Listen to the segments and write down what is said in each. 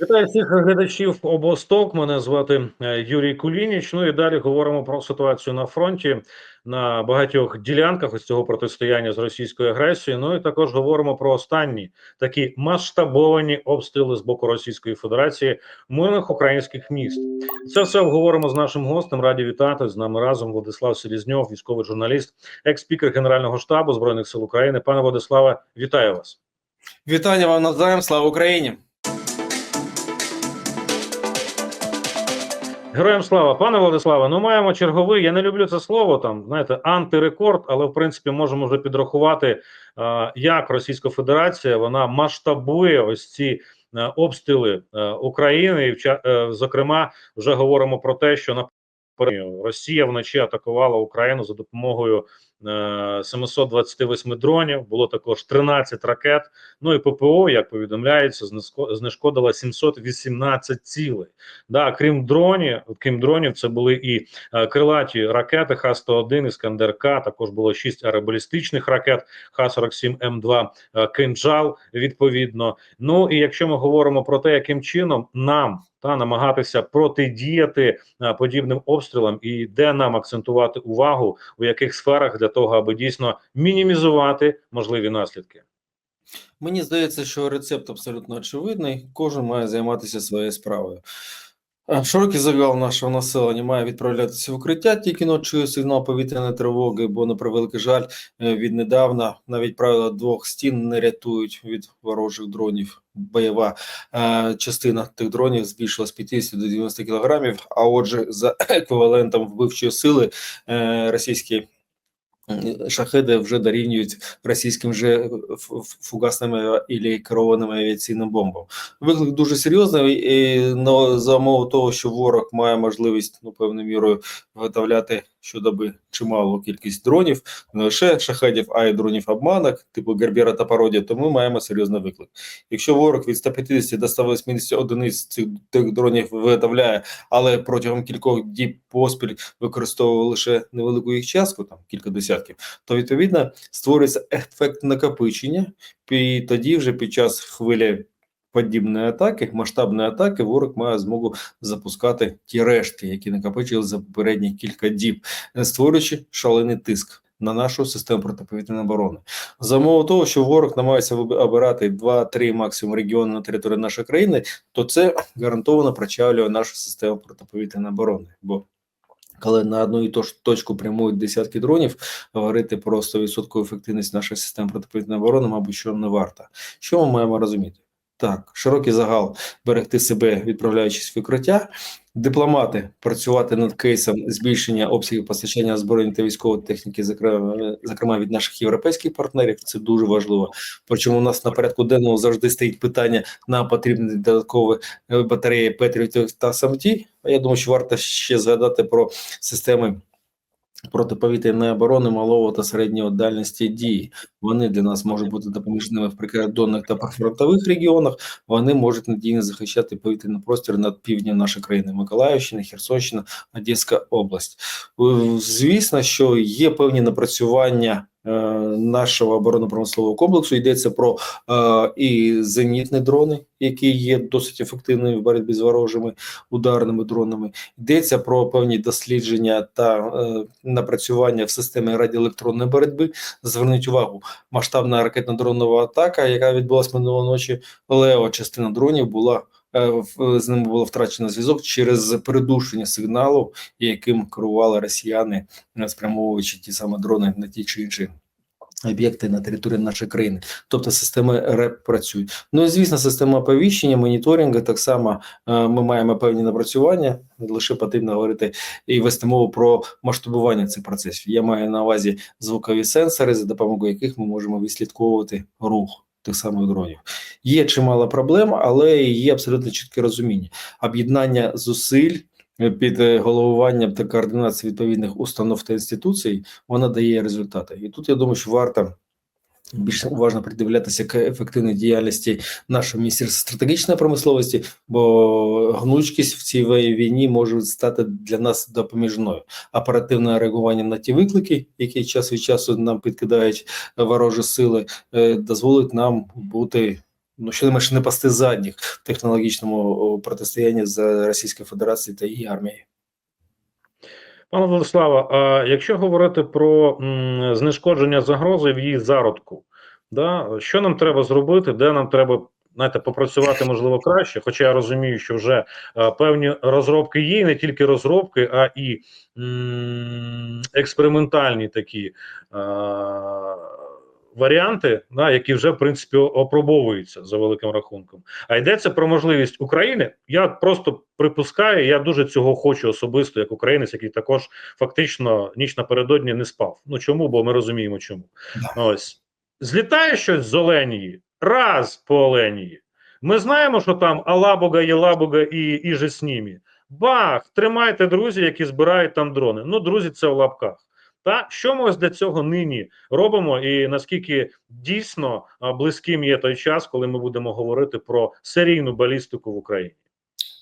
Вітаю всіх глядачів обосток. Мене звати е, Юрій Кулініч. Ну і далі говоримо про ситуацію на фронті на багатьох ділянках ось цього протистояння з російською агресією. Ну і також говоримо про останні такі масштабовані обстріли з боку Російської Федерації мирних українських міст. Це все обговоримо з нашим гостем. Раді вітати з нами разом. Владислав Селізньов, військовий журналіст, екс-спікер Генерального штабу збройних сил України. Пане Владиславе, вітаю вас. Вітання вам навзаєм, слава Україні! Героям слава, пане Владиславе. Ну маємо черговий. Я не люблю це слово там, знаєте, антирекорд, але в принципі можемо вже підрахувати, е, як Російська Федерація вона масштабує ось ці е, обстріли е, України, і зокрема, вже говоримо про те, що на Росія вночі атакувала Україну за допомогою 728 дронів. Було також 13 ракет. Ну і ППО, як повідомляється, знешкодила 718 цілей. Да, крім дронів, крім дронів, це були і е, крилаті ракети Х-101, Іскандер-К, також було 6 аеробалістичних ракет Х-47 М2 е, Кинджал, відповідно. Ну і якщо ми говоримо про те, яким чином нам та намагатися протидіяти е, подібним обстрілам, і де нам акцентувати увагу, у яких сферах для того, аби дійсно мінімізувати можливі наслідки. Мені здається, що рецепт абсолютно очевидний. Кожен має займатися своєю справою. Е, Широкий загал нашого населення має відправлятися в укриття тільки ночою сигнал повітряної тривоги, бо на превеликий жаль, е, віднедавна навіть правила двох стін не рятують від ворожих дронів. Бойова е, частина тих дронів збільшилась з 50 до 90 кілограмів. А отже, за еквівалентом вбивчої сили е, російські шахеди вже дорівнюють російським же ф- ф- і керованим авіаційним бомбам. Виклик дуже серйозний, і но за умови того, що ворог має можливість ну певною мірою виготовляти щодоби чималу кількість дронів, не лише шахедів, а й дронів обманок, типу Гербера та пародія, то ми маємо серйозний виклик. Якщо ворог від 150 до 180 одиниць цих тих дронів виготовляє, але протягом кількох діб поспіль використовував лише невелику їх частку, там кілька десятків, то відповідно створюється ефект накопичення, і тоді вже під час хвилі подібної атаки, масштабної атаки, ворог має змогу запускати ті рештки, які накопичили за попередні кілька діб, створюючи шалений тиск. На нашу систему протиповітряної оборони за умови того, що ворог намагається обирати 2-3 максимум регіони на території нашої країни, то це гарантовано прочавлює нашу систему протиповітряної оборони. Бо коли на одну і ту ж точку прямують десятки дронів, говорити про 100% ефективність нашої системи протиповітряної оборони, мабуть, що не варто. Що ми маємо розуміти? Так, широкий загал берегти себе, відправляючись в укриття, дипломати працювати над кейсом збільшення обсягів постачання озброєння та військової техніки, зокрема, зокрема від наших європейських партнерів. Це дуже важливо. Причому у нас на порядку денному завжди стоїть питання: нам потрібні додаткові е, батареї Петрів та Самті. А я думаю, що варто ще згадати про системи. Протиповітряної оборони малого та середнього дальності дії вони для нас можуть бути допоміжними в прикордонних та прифронтових регіонах. Вони можуть надійно захищати повітряний простір над півднем нашої країни: Миколаївщина, Херсонщина, Одеська область. Е, Звісно, що є певні напрацювання. Е, Нашого оборонно-промислового комплексу йдеться про е, і зенітні дрони, які є досить ефективними в боротьбі з ворожими ударними дронами. Йдеться про певні дослідження та е, напрацювання в системі радіоелектронної боротьби. Зверніть увагу, масштабна ракетно-дронова атака, яка відбулася минулої ночі. Лева частина дронів була з ними було втрачено зв'язок через придушення сигналу, яким керували росіяни, е, спрямовуючи ті самі дрони на ті чи інші. Об'єкти на території нашої країни, тобто системи РЕП працюють. Ну і звісно, система оповіщення, моніторингу так само е, ми маємо певні напрацювання. Лише потрібно говорити і вести мову про масштабування цих процесів. Я маю на увазі звукові сенсори, за допомогою яких ми можемо відслідковувати рух тих самих дронів. Є чимало проблем, але є абсолютно чітке розуміння. Об'єднання зусиль е, під е, головуванням та координацією відповідних установ та інституцій вона дає результати. І тут я думаю, що варто більш уважно придивлятися к ефективній діяльності нашого міністерства стратегічної промисловості, бо гнучкість в цій війні може стати для нас допоміжною. Оперативне реагування на ті виклики, які час від часу нам підкидають ворожі сили, е, дозволить нам бути ну щонайменше не пасти задніх в технологічному протистоянні з Російською Федерацією та її армією. Пане Владислава, а якщо говорити про знешкодження загрози в її зародку, да, що нам треба зробити, де нам треба знаєте, попрацювати можливо краще? Хоча я розумію, що вже певні розробки є, не тільки розробки, а і м, експериментальні такі е, варіанти, да, які вже в принципі опробовуються за великим рахунком. А йдеться про можливість України. Я просто припускаю, я дуже цього хочу особисто, як українець, який також фактично ніч напередодні не спав. Ну чому? Бо ми розуміємо, чому. Ось злітає щось з Оленії, раз по Оленії. Ми знаємо, що там Алабуга, Єлабуга і, і же з ними. Бах! Тримайте друзі, які збирають там дрони. Ну, друзі, це в лапках. Та що ми ось для цього нині робимо, і наскільки дійсно близьким є той час, коли ми будемо говорити про серійну балістику в Україні?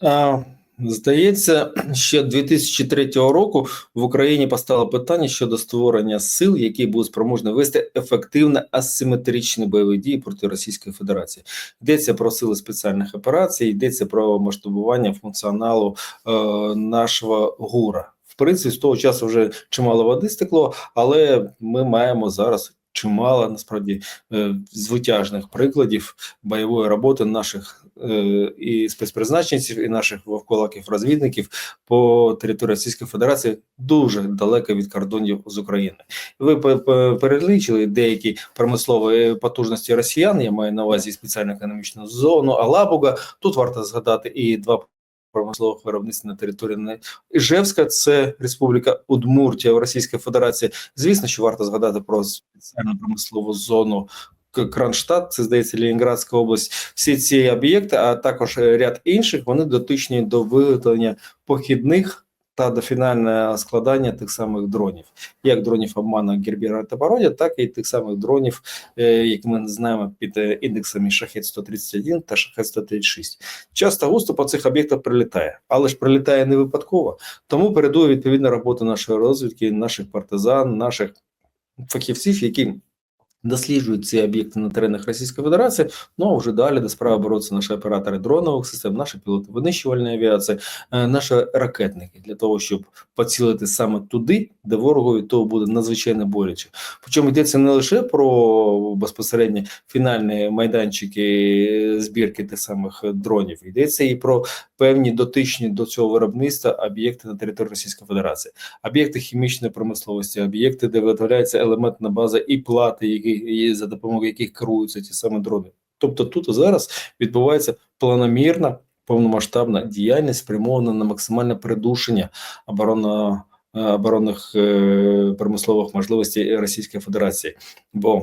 А, Здається, ще 2003 року в Україні постало питання щодо створення сил, які будуть спроможні вести ефективно асиметричні бойові дії проти Російської Федерації. Йдеться про сили спеціальних операцій, йдеться про масштабування функціоналу е, нашого ГУРа. В принципі, з того часу вже чимало води стекло, але ми маємо зараз чимало насправді е, звитяжних прикладів бойової роботи наших е, і спецпризначенців, і наших вовколаків розвідників по території Російської Федерації дуже далеко від кордонів з України. Ви пе- пе- перелічили деякі промислові потужності росіян. Я маю на увазі спеціальну економічну зону Алабуга. Тут варто згадати і два. Промислових виробництв на території Не- Іжевська, це Республіка Удмуртія в Російській Федерації. Звісно, що варто згадати про спеціальну промислову зону Кронштадт, це здається Лінінградська область. Всі ці об'єкти, а також е, ряд інших, вони дотичні до виготовлення похідних та до фінального складання тих самих дронів, як дронів обману Гербіра та Пародія, так і тих самих дронів, е, які ми знаємо під е, індексами Шахет 131 та Шахет 136. Часто густо по цих об'єктах прилітає, але ж прилітає не випадково. Тому передує відповідна робота нашої розвідки, наших партизан, наших фахівців, які досліджують ці об'єкти на теренах Російської Федерації. Ну а вже далі до справи борються наші оператори дронових систем, наші пілоти винищувальної авіації, е, наші ракетники для того, щоб поцілити саме туди, де ворогові то буде надзвичайно боляче. Причому йдеться не лише про безпосередньо фінальні майданчики збірки тих самих дронів, йдеться і про певні дотичні до цього виробництва об'єкти на території Російської Федерації, об'єкти хімічної промисловості, об'єкти, де виготовляється елементна база і плати, які і за допомогою яких керуються ті самі дрони. Тобто тут зараз відбувається планомірна повномасштабна діяльність, спрямована на максимальне придушення оборонно е, оборонних е, промислових можливостей Російської Федерації. Бо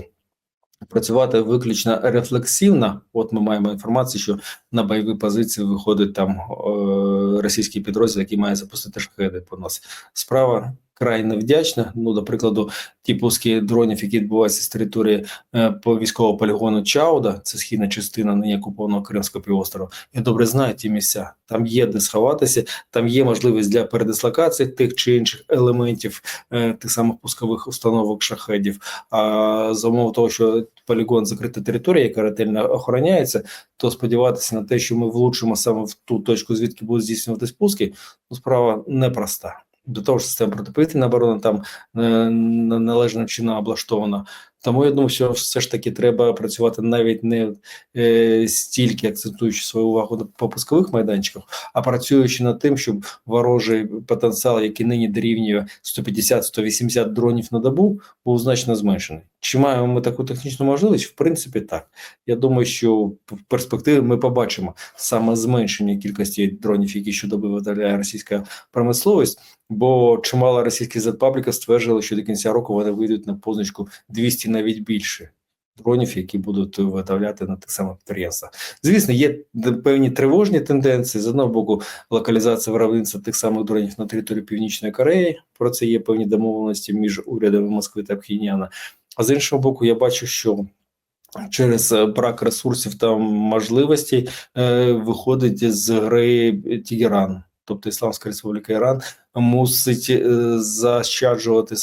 працювати виключно рефлексивно. От ми маємо інформацію, що на бойові позиції виходить там е, російський підрозділ, який має запустити шахеди по нас. Справа край невдячна. Ну, до прикладу, ті пуски дронів, які відбуваються з території е, по військового полігону Чауда, це східна частина нині окупованого Кримського півострова. Я добре знаю ті місця. Там є де сховатися, там є можливість для передислокації тих чи інших елементів е, тих самих пускових установок шахедів. А за умови того, що полігон закрита територія, яка ретельно охороняється, то сподіватися на те, що ми влучимо саме в ту точку, звідки будуть здійснюватись пуски, ну справа непроста. До того ж, система протиповітряної оборони там е, належним чином облаштована. Тому я думаю, що все ж таки треба працювати навіть не е, стільки акцентуючи свою увагу на по пускових майданчиках, а працюючи над тим, щоб ворожий потенціал, який нині дорівнює 150-180 дронів на добу, був значно зменшений. Чи маємо ми таку технічну можливість? В принципі, так. Я думаю, що в перспективі ми побачимо саме зменшення кількості дронів, які щодоби виготовляє російська промисловість, бо чимало російських зетпабліків стверджували, що до кінця року вони вийдуть на позначку 200 навіть більше дронів, які будуть виготовляти на тих самих підприємствах. Звісно, є певні тривожні тенденції. З одного боку, локалізація виробництва тих самих дронів на території Північної Кореї. Про це є певні домовленості між урядами Москви та Пхеньяна. А з іншого боку, я бачу, що через е, брак ресурсів та можливостей е, виходить з гри Тегеран. Тобто Ісламська Республіка Іран мусить е, заощаджувати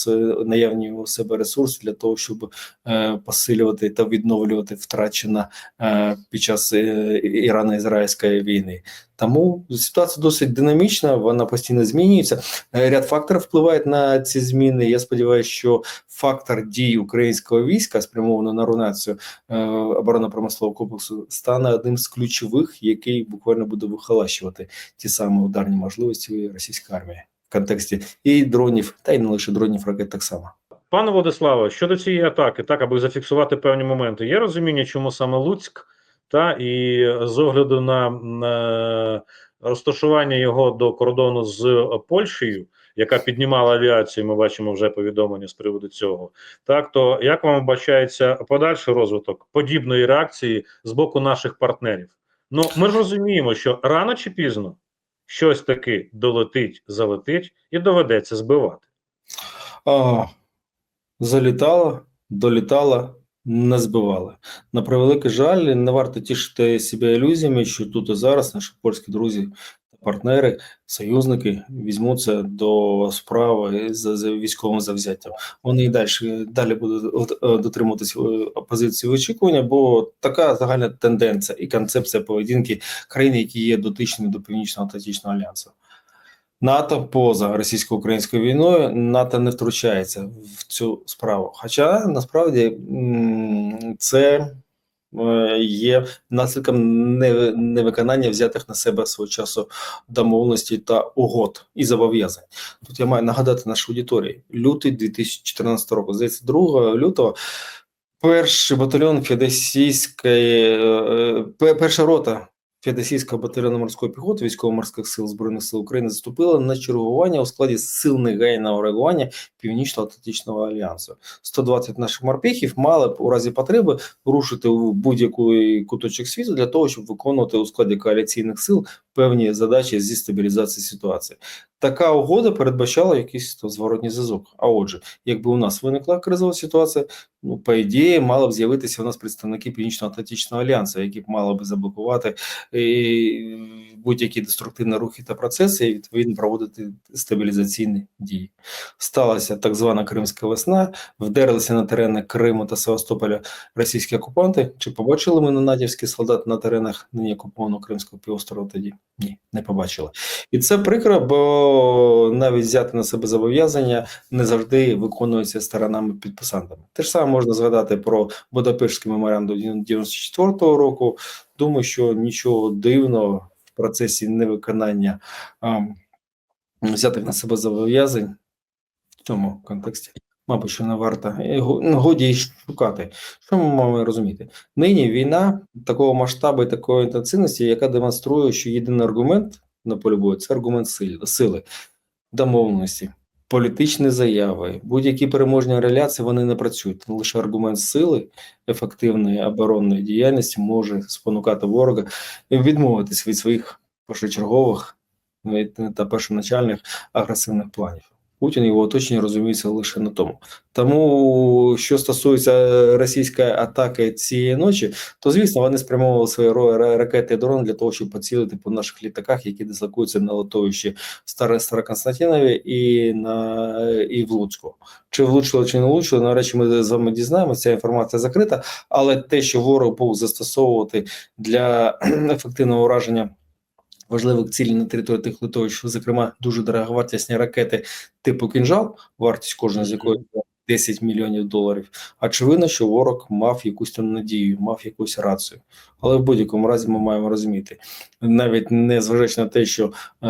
наявні у себе ресурси для того, щоб е, посилювати та відновлювати втрачене е, під час Ірано-Ізраїльської війни. Тому ситуація досить динамічна, вона постійно змінюється. Ряд факторів впливають на ці зміни. Я сподіваюся, що фактор дій українського війська, спрямовано на рунацію е, оборонно-промислового комплексу, стане одним з ключових, який буквально буде вихолащувати ті самі ударні можливості російської армії контексті і дронів, та й не лише дронів, ракет так само. Пане Владиславе, щодо цієї атаки, так аби зафіксувати певні моменти, є розуміння, чому саме Луцьк, та і з огляду на, на розташування його до кордону з Польщею, яка піднімала авіацію, ми бачимо вже повідомлення з приводу цього. Так то як вам бачається подальший розвиток подібної реакції з боку наших партнерів? Ну ми ж розуміємо, що рано чи пізно щось таки долетить, залетить і доведеться збивати. А, залітала, долітала, не збивала. На превеликий жаль, не варто тішити себе ілюзіями, що тут і зараз наші польські друзі, партнери, союзники візьмуться до справи за військовим завзяттям. Вони і далі, далі будуть е, дотримуватися е, позиції очікування, бо така загальна тенденція і концепція поведінки країн, які є дотичними до Північно-Атлантичного альянсу. НАТО поза російсько-українською війною НАТО не втручається в цю справу. Хоча насправді це є наслідком невиконання взятих на себе свого часу домовленостей та угод і зобов'язань. Тут я маю нагадати нашій аудиторії. Лютий 2014 року, здається, 2 лютого. Перший батальйон Федосійської, е, е, пе- перша рота Федосійського батальйону морської піхоти військово-морських сил Збройних сил України заступила на чергування у складі сил негайного реагування Північно-Атлантичного альянсу. 120 наших морпіхів мали б у разі потреби рушити у будь-який куточок світу для того, щоб виконувати у складі коаліційних сил певні задачі зі стабілізації ситуації. Така угода передбачала якийсь то зворотній зв'язок. А отже, якби у нас виникла кризова ситуація, ну по ідеї мали б з'явитися у нас представники Північно-Атлантичного альянсу, які б мали би заблокувати е, будь-які деструктивні рухи та процеси і відповідно проводити стабілізаційні дії. Сталася так звана Кримська весна, вдерлися на терени Криму та Севастополя російські окупанти. Чи побачили ми нанадівські солдат на теренах нині окупованого Кримського півострова тоді? Ні, не побачили. І це прикро, бо навіть взяти на себе зобов'язання не завжди виконується сторонами підписантами. Те ж саме можна згадати про Будапештський меморандум 94-го року. Думаю, що нічого дивного в процесі невиконання а, взятих на себе зобов'язань в цьому контексті. Мабуть, що не варто ну, годі й шукати. Що ми маємо розуміти? Нині війна такого масштабу і такої інтенсивності, яка демонструє, що єдиний аргумент на полі бою це аргумент сил- сили, домовленості, політичні заяви, будь-які переможні реляції вони не працюють. Лише аргумент сили ефективної оборонної діяльності може спонукати ворога відмовитись від своїх першочергових та першоначальних агресивних планів. Путін його оточення розуміються лише на тому. Тому, що стосується російської атаки цієї ночі, то звісно вони спрямовували свої ракети і дрони для того, щоб поцілити по наших літаках, які дислокуються на Старе Староконстантинові і на і в Луцьку. Чи влучило, чи не влучило, на речі, ми з вами дізнаємося. Ця інформація закрита. Але те, що ворог був застосовувати для ефективного ураження важливих цілей на території тих литовищ, зокрема дуже дороговартісні ракети типу кінжал, вартість кожної з якої 10 мільйонів доларів. Очевидно, що ворог мав якусь там надію, мав якусь рацію. Але в будь-якому разі ми маємо розуміти, навіть не зважаючи на те, що е,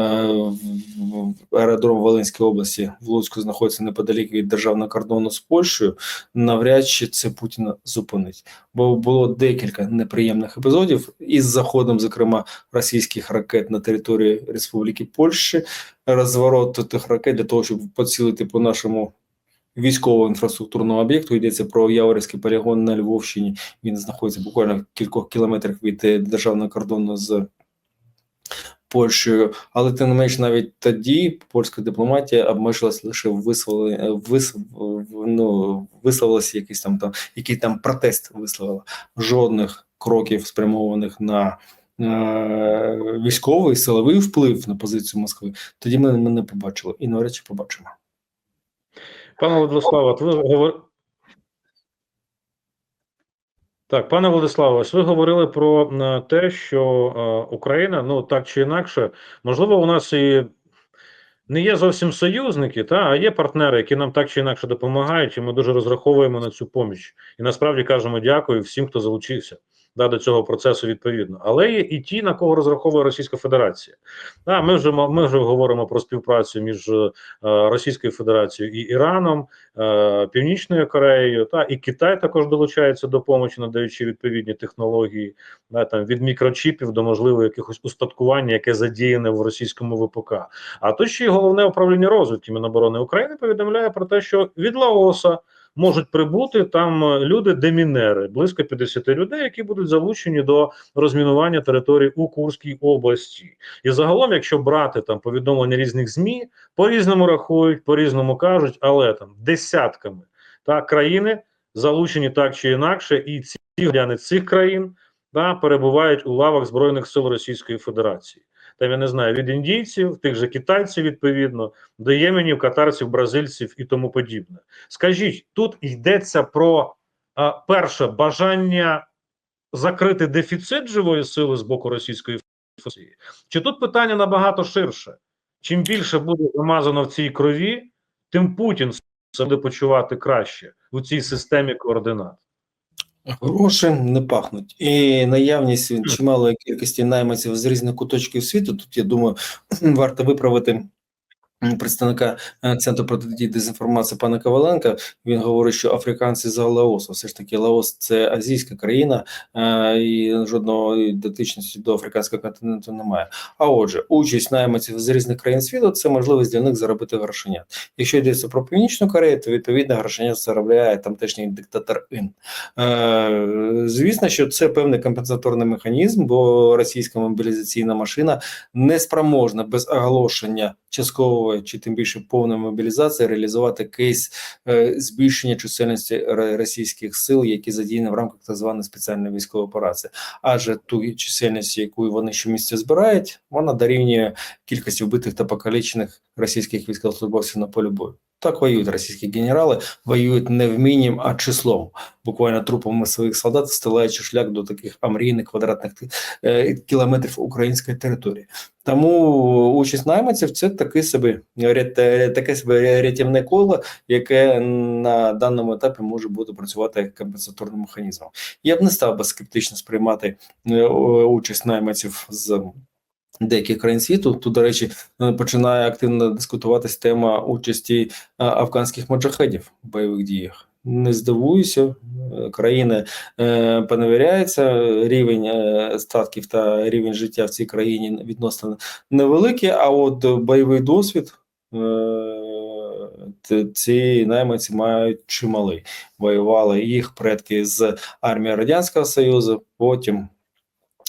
аеродром Волинської області в Луцьку знаходиться неподалік від державного кордону з Польщею, навряд чи це Путіна зупинить. Бо було декілька неприємних епізодів із заходом, зокрема, російських ракет на території Республіки Польщі, розворот тих ракет для того, щоб поцілити по нашому військовому інфраструктурному об'єкту. Йдеться про Яворівський полігон на Львовщині. Він знаходиться буквально в кількох кілометрах від е, державного кордону з Польщею, але тим не менш, навіть тоді польська дипломатія обмежилась лише висловлення вис, ну, висловилася якийсь там там, який там протест висловила. Жодних кроків спрямованих на е, військовий силовий вплив на позицію Москви, тоді ми, ми не побачили і навряд чи побачимо. Пане Владиславе, ви говор... Так, пане Владиславе, ось ви говорили про те, що е, Україна, ну так чи інакше, можливо, у нас і не є зовсім союзники, та, а є партнери, які нам так чи інакше допомагають, і ми дуже розраховуємо на цю поміч. І насправді кажемо дякую всім, хто залучився да, до цього процесу відповідно. Але є і ті, на кого розраховує Російська Федерація. Да, ми вже ми вже говоримо про співпрацю між е, Російською Федерацією і Іраном, е, Північною Кореєю, та і Китай також долучається до помочі, надаючи відповідні технології, да, там від мікрочіпів до можливо якихось устаткування, яке задіяне в російському ВПК. А тут ще й головне управління розвідки Міноборони України повідомляє про те, що від Лаоса можуть прибути там е, люди демінери, близько 50 людей, які будуть залучені до розмінування території у Курській області. І загалом, якщо брати там повідомлення різних змі, по різному рахують, по різному кажуть, але там десятками та країни залучені так чи інакше, і ці громадяни цих країн та перебувають у лавах збройних сил Російської Федерації. Там я не знаю від індійців, тих же китайців, відповідно, до єменів, катарців, бразильців і тому подібне. Скажіть, тут йдеться про а, перше бажання закрити дефіцит живої сили з боку Російської Федерації, чи тут питання набагато ширше? Чим більше буде замазано в цій крові, тим Путін буде почувати краще у цій системі координат. Гроші не пахнуть. І наявність чималої кількості найманців з різних куточків світу. Тут я думаю, варто виправити представника е, центру протидії дезінформації пана Коваленка. Він говорить, що африканці за Лаосу. Все ж таки, Лаос це азійська країна, е, і жодної дотичності до африканського континенту немає. А отже, участь найманців з різних країн світу це можливість для них заробити грошенят. Якщо йдеться про північну Корею, то відповідно грошенят заробляє тамтешній диктатор Ін. Е, Звісно, що це певний компенсаторний механізм, бо російська мобілізаційна машина не спроможна без оголошення часткової чи тим більше повна мобілізація, реалізувати кейс е, збільшення чисельності російських сил, які задіяні в рамках так званої спеціальної військової операції. Адже ту чисельність, яку вони щомісяця збирають, вона дорівнює кількості вбитих та покалічених російських військовослужбовців на полі бою. Так воюють російські генерали, воюють не вмінням, а числом, буквально трупами своїх солдат, стилаючи шлях до таких амрійних квадратних е, кілометрів української території. Тому участь найманців це таке собі таке собі рятівне коло, яке на даному етапі може бути працювати як компенсаторним механізмом. Я б не став би скептично сприймати е, участь найманців з деяких країн світу. Тут, до речі, е, починає активно дискутуватись тема участі е, афганських маджахедів в бойових діях. Не здивуюся, е, країни е, поневіряються, рівень е, статків та рівень життя в цій країні відносно невеликий, а от бойовий досвід е, ці найманці мають чималий. Воювали їх предки з армії Радянського Союзу, потім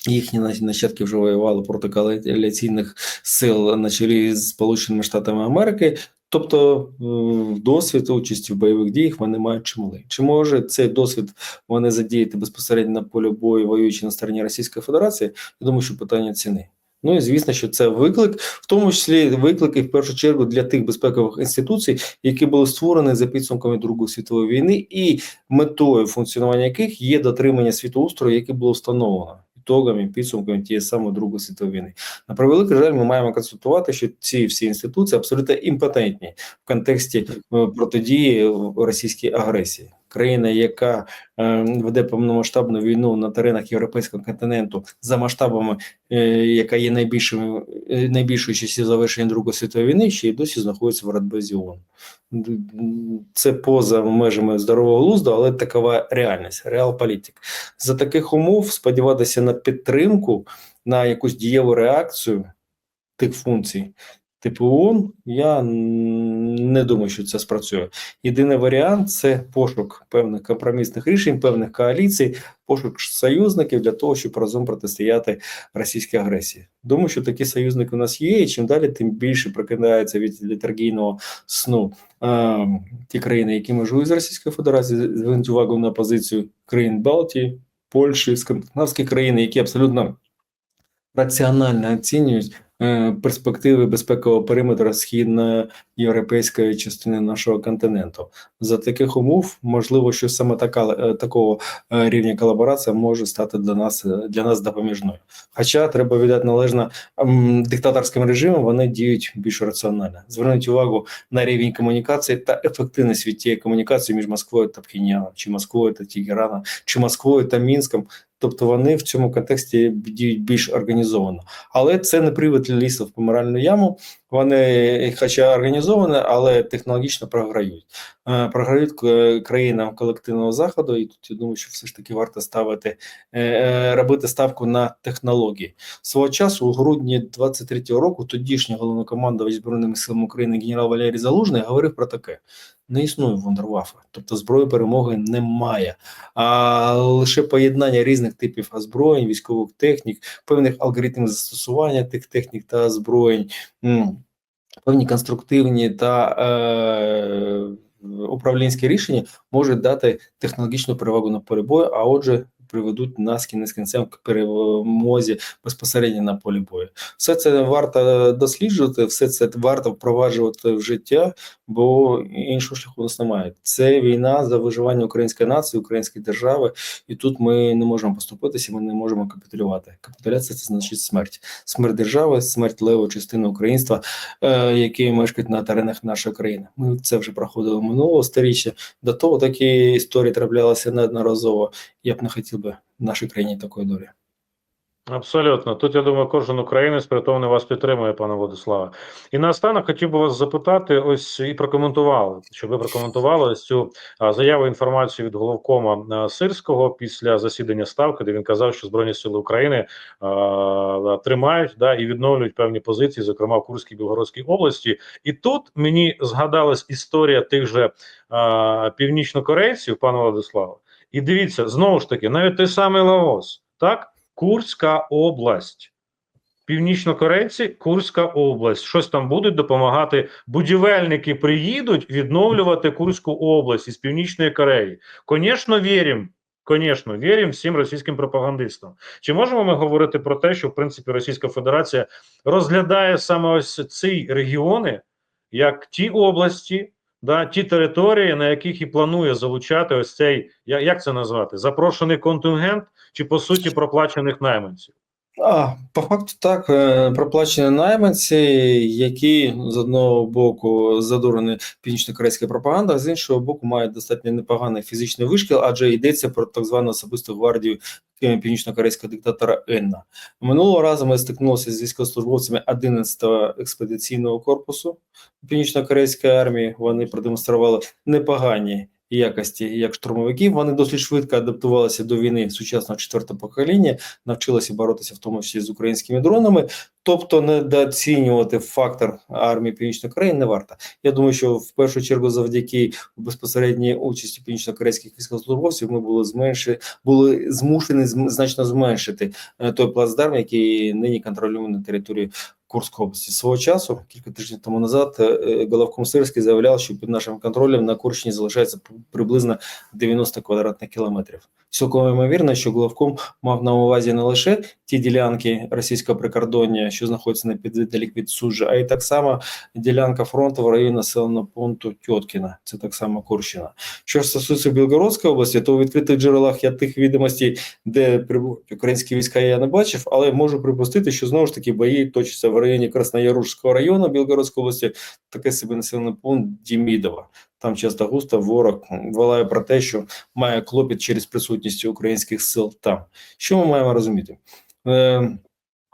їхні на- нащадки вже воювали проти коаліційних сил на чолі з Сполученими Штатами Америки. Тобто е, досвід участі в бойових діях вони мають чималий. Чи може цей досвід вони задіяти безпосередньо на полі бою, воюючи на стороні Російської Федерації? Я думаю, що питання ціни. Ну і звісно, що це виклик, в тому числі виклики в першу чергу для тих безпекових інституцій, які були створені за підсумками Другої світової війни, і метою функціонування яких є дотримання світоустрою, який було встановлено ітогами, підсумками тієї самої Другої світової війни. На превеликий жаль, ми маємо констатувати, що ці всі інституції абсолютно імпотентні в контексті е, протидії російській агресії. Країна, яка е, веде повномасштабну війну на теренах європейського континенту за масштабами, е, яка є найбільшою е, найбільшою часів завершення Другої світової війни, ще й досі знаходиться в Радбезі ООН. Це поза межами здорового глузду, але такова реальність, реал-політик. За таких умов сподіватися на підтримку, на якусь дієву реакцію тих функцій, типу ООН, я не думаю, що це спрацює. Єдиний варіант це пошук певних компромісних рішень, певних коаліцій, пошук союзників для того, щоб разом протистояти російській агресії. Думаю, що такі союзники у нас є, і чим далі, тим більше прокидається від літаргійного сну е, ті країни, які межують з Російською Федерацією, звернуть увагу на позицію країн Балтії, Польщі, скандинавські країни, які абсолютно раціонально оцінюють перспективи безпекового периметра східноєвропейської частини нашого континенту. За таких умов можливо, що саме така е, такого е, рівня колаборація може стати для нас е, для нас допоміжною. Хоча треба віддати належно диктаторським режимам, вони діють більш раціонально. Зверніть увагу на рівень комунікації та ефективність від тієї комунікації між Москвою та Пхеньяном, чи Москвою та Тегераном, чи Москвою та Мінськом. Тобто вони в цьому контексті діють більш організовано, але це не привід лісу в помиральну яму. Вони, хоча організовані, але технологічно програють. Е, Програють е, країнам колективного заходу, і тут я думаю, що все ж таки варто ставити е, робити ставку на технології. Свого часу, у грудні 23-го року, тодішній головнокомандувач збройними силами України генерал Валерій Залужний говорив про таке: не існує вундервафи, тобто зброї перемоги немає, а лише поєднання різних типів озброєнь, військових технік, певних алгоритмів застосування тих технік та озброєнь. Певні конструктивні та е, управлінські рішення можуть дати технологічну перевагу на полі бою, а отже, приведуть нас кінець кінцем к перемозі безпосередньо на полі бою. Все це варто досліджувати, все це варто впроваджувати в життя, бо іншого шляху у нас немає. Це війна за виживання української нації, української держави, і тут ми не можемо поступитися, ми не можемо капітулювати. Капітуляція це значить смерть, смерть держави, смерть левої частини українства, е, які мешкають на теренах нашої країни. Ми це вже проходили минулого сторіччя. До того такі історії траплялися неодноразово. Я б не хотів би в нашій країні такої долі. Абсолютно. Тут я думаю, кожен українець притомний вас підтримує, пане Владиславе. І наостанок хотів би вас запитати, ось і прокоментували, щоб ви прокоментували ось цю заяву інформацію від головкома Сирського після засідання ставки, де він казав, що Збройні Сили України а, тримають да, і відновлюють певні позиції, зокрема в Курській Білгородській області. І тут мені згадалась історія тих же північнокорейців, пане Владиславе. І дивіться, знову ж таки, навіть той самий Лаос, так? Курська область. Північнокорейці, Курська область. Щось там будуть допомагати. Будівельники приїдуть відновлювати Курську область із Північної Кореї. Звісно, віримо. Звісно, віримо всім російським пропагандистам. Чи можемо ми говорити про те, що в принципі Російська Федерація розглядає саме ось ці регіони як ті області, да, ті території, на яких і планує залучати ось цей, як це назвати, запрошений контингент, чи по суті проплачених найманців? А, по факту так, е, проплачені найманці, які з одного боку задурені північно-корейська пропаганда, а з іншого боку мають достатньо непоганий фізичний вишкіл, адже йдеться про так звану особисту гвардію північно-корейського диктатора Енна. Минулого разу ми стикнулися з військовослужбовцями 11-го експедиційного корпусу північно-корейської армії. Вони продемонстрували непогані якості як штурмовиків. Вони досить швидко адаптувалися до війни сучасного четвертого покоління, навчилися боротися в тому числі з українськими дронами. Тобто недооцінювати фактор армії Північної Кореї не варто. Я думаю, що в першу чергу завдяки безпосередній участі північно-корейських військовослужбовців ми були зменши, були змушені зм- значно зменшити е, той плацдарм, який нині контролює на території Курської області. Свого часу, кілька тижнів тому назад, е, е, головком Сирський заявляв, що під нашим контролем на Курщині залишається приблизно 90 квадратних кілометрів. Цілком ймовірно, що головком мав на увазі не лише ті ділянки російського прикордоння, що знаходяться неподалік від Суджі, а й так само ділянка фронту в районі населеного пункту Тьоткіна, це так само Курщина. Що ж стосується Білгородської області, то у відкритих джерелах я тих відомостей, де прибувають українські війська, я не бачив, але можу припустити, що знову ж таки бої точаться в районі Краснояружського району Білгородської області, таке собі населений пункт Дімідова. Там часто густо ворог волає про те, що має клопіт через присутність українських сил там. Що ми маємо розуміти? Е,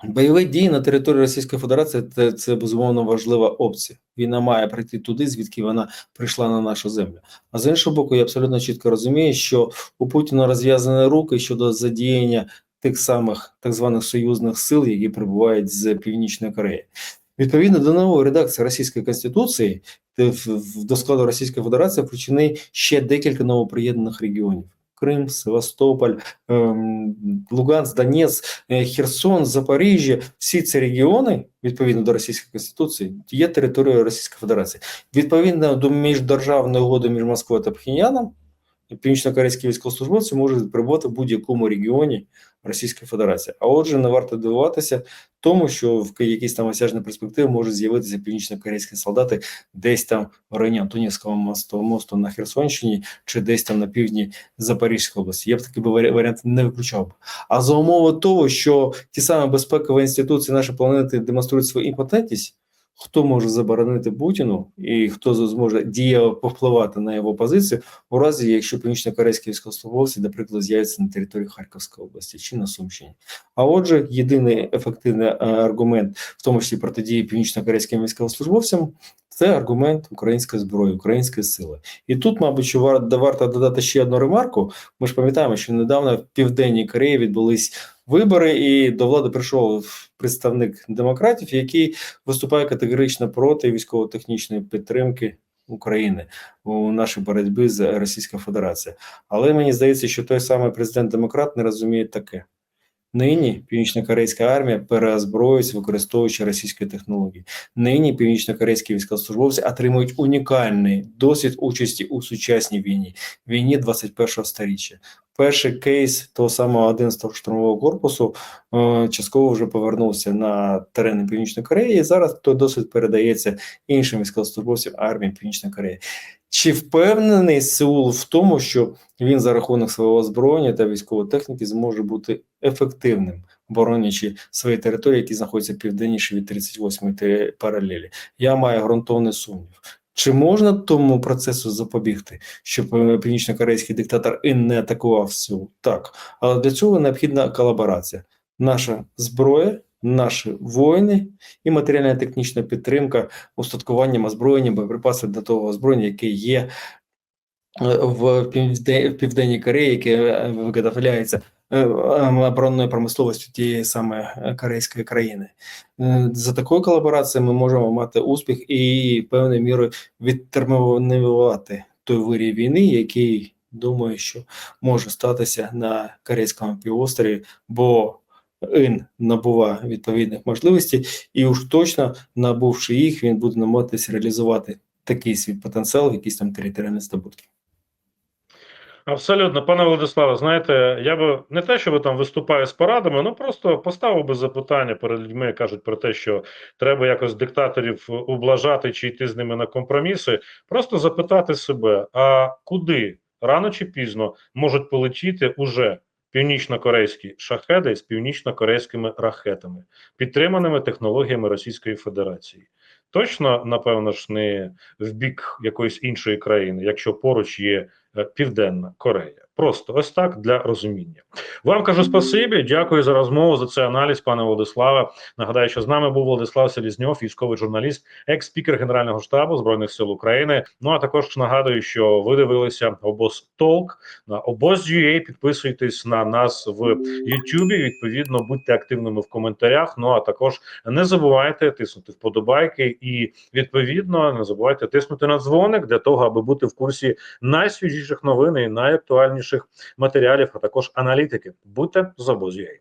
Бойові дії на території Російської Федерації це, це безумовно важлива опція. Війна має прийти туди, звідки вона прийшла на нашу землю. А з іншого боку, я абсолютно чітко розумію, що у Путіна розв'язані руки щодо задіяння тих самих так званих союзних сил, які прибувають з Північної Кореї. Відповідно до нової редакції Російської Конституції, до складу Російської Федерації включені ще декілька новоприєднаних регіонів: Крим, Севастополь, ем, Луганськ, Донець, е, Херсон, Запоріжжя. Всі ці регіони, відповідно до Російської Конституції, є територією Російської Федерації. Відповідно до міждержавної угоди між Москвою та Пхеньяном, північно-корейські військовослужбовці можуть перебувати в будь-якому регіоні Російської Федерації. А отже, не варто дивуватися тому, що в якійсь там осяжній перспективі можуть з'явитися північно-корейські солдати десь там в районі Антонівського мосту, мосту на Херсонщині чи десь там на півдні Запорізької області. Я б такий би варі- варіант не виключав. А за умови того, що ті самі безпекові інституції нашої планети демонструють свою імпотентність, хто може заборонити Путіну і хто зможе дієво повпливати на його позицію у разі, якщо північно-корейські військовослужбовці, наприклад, з'являться на території Харківської області чи на Сумщині. А отже, єдиний ефективний е, аргумент, в тому числі протидії північно-корейським військовослужбовцям, це аргумент української зброї, української сили. І тут, мабуть, варто додати ще одну ремарку. Ми ж пам'ятаємо, що недавно в Південній Кореї відбулись вибори, і до влади прийшов представник демократів, який виступає категорично проти військово-технічної підтримки України у нашій боротьбі з Російською Федерацією. Але мені здається, що той самий президент-демократ не розуміє таке. Нині північно-корейська армія переозброюється, використовуючи російські технології. Нині північно-корейські військовослужбовці отримують унікальний досвід участі у сучасній війні, війні 21-го сторіччя. Перший кейс того самого 11-го штурмового корпусу е, частково вже повернувся на терени Північної Кореї. І зараз той досвід передається іншим військовослужбовцям армії Північної Кореї. Чи впевнений Сеул в тому, що він за рахунок свого озброєння та військової техніки зможе бути ефективним, боронячи свої території, які знаходяться південніше від 38-ї паралелі? Я маю ґрунтовний сумнів. Чи можна тому процесу запобігти, щоб е, північно-корейський диктатор і не атакував Сеул? Так, але для цього необхідна колаборація. Наша зброя, наші воїни і матеріальна технічна підтримка устаткуванням озброєння, боєприпаси до того озброєння, яке є е, в Півде- в Південній Кореї, яке е, виготовляється е, е, оборонною промисловістю тієї саме корейської країни. За такою колаборацією ми можемо мати успіх і певною мірою відтермінувати той вирій війни, який думаю, що може статися на корейському півострові, бо ін набува відповідних можливостей, і уж точно набувши їх, він буде намагатися реалізувати такий свій потенціал, якісь там територіальні здобутки. Абсолютно, пане Владиславе, знаєте, я би не те, що ви там виступаю з порадами, ну просто поставив би запитання перед людьми, кажуть про те, що треба якось диктаторів ублажати чи йти з ними на компроміси. Просто запитати себе: а куди рано чи пізно можуть полетіти уже північно-корейські шахеди з північно-корейськими ракетами, підтриманими технологіями Російської Федерації? Точно, напевно ж, не в бік якоїсь іншої країни, якщо поруч є е, Південна Корея. Просто ось так для розуміння. Вам кажу спасибі. Дякую за розмову за цей аналіз, пане Владиславе. Нагадаю, що з нами був Владислав Селізньов, військовий журналіст, екс-спікер Генерального штабу збройних сил України. Ну а також нагадую, що ви дивилися обоз Толк на обоз.ua. Підписуйтесь на нас в Ютубі. Відповідно, будьте активними в коментарях. Ну а також не забувайте тиснути вподобайки і відповідно не забувайте тиснути на дзвоник для того, аби бути в курсі найсвіжіших новин і найактуальніших матеріалів, а також аналітики. Будьте з обоз.ua.